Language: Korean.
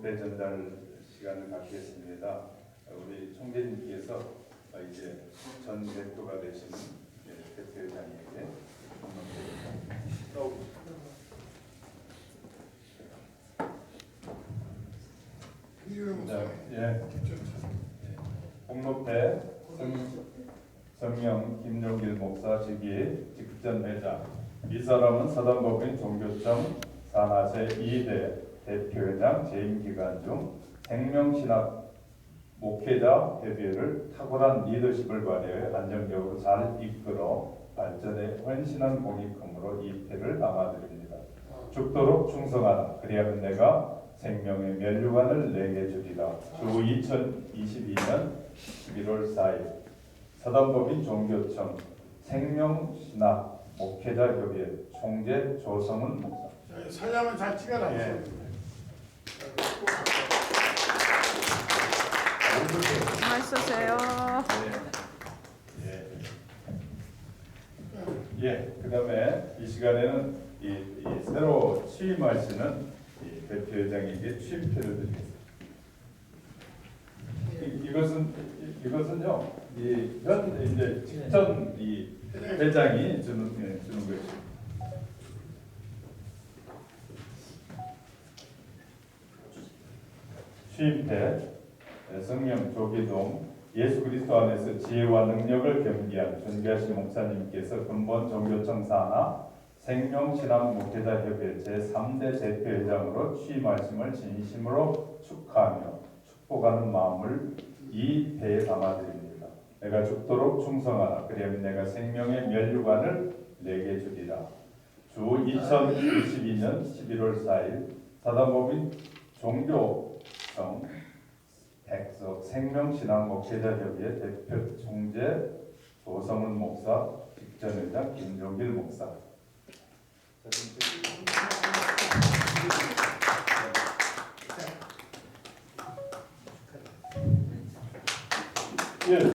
공목대 전달 시간을 갖겠습니다. 우리 총재님께서 이제 전 대표가 예, 대표회장에게 공목대 자, 예. 공목대 성명 김용길 목사 직위 직전 회장 이 사람은 사단법인 종교청 산하세 2대 대표회장 재임 기간 중 생명신학 목회자 협의회를 탁월한 리더십을 발휘해 안정적으로 잘 이끌어 발전에 헌신한 공익금으로 이 패를 남아드립니다. 죽도록 충성하라. 그리하면 내가 생명의 면류관을 내게 주리라. 주 2022년 11월 4일 사단법인 종교청 생명신학 목회자 협의회 총재 조성은 목사. 자, 사장은 잘 찍어라. 예. 맛있으세요. 예. 예. 예. 그다음에 이 시간에는 이, 이 새로 취임하시는 이 대표회장에게 취임표를 드리겠습니다. 이, 이것은 이, 이것은요. 이현 이제 직전 이 회장이 주는 것입니다. 취임패 성령 조기동 예수 그리스도 안에서 지혜와 능력을 겸비한 존귀하신 목사님께서 근본 종교청 산하 생명신앙 목회자 협회 제3대 대표회장으로 취임하심을 진심으로 축하하며 축복하는 마음을 이 배에 담아드립니다. 내가 죽도록 충성하라. 그리하면 내가 생명의 면류관을 내게 주리라. 주 2022년 11월 4일 사단법인 종교 청 백석 생명신앙 목회자 협의회 대표 총재 조성은 목사, 직전회장 김종길 목사. 예,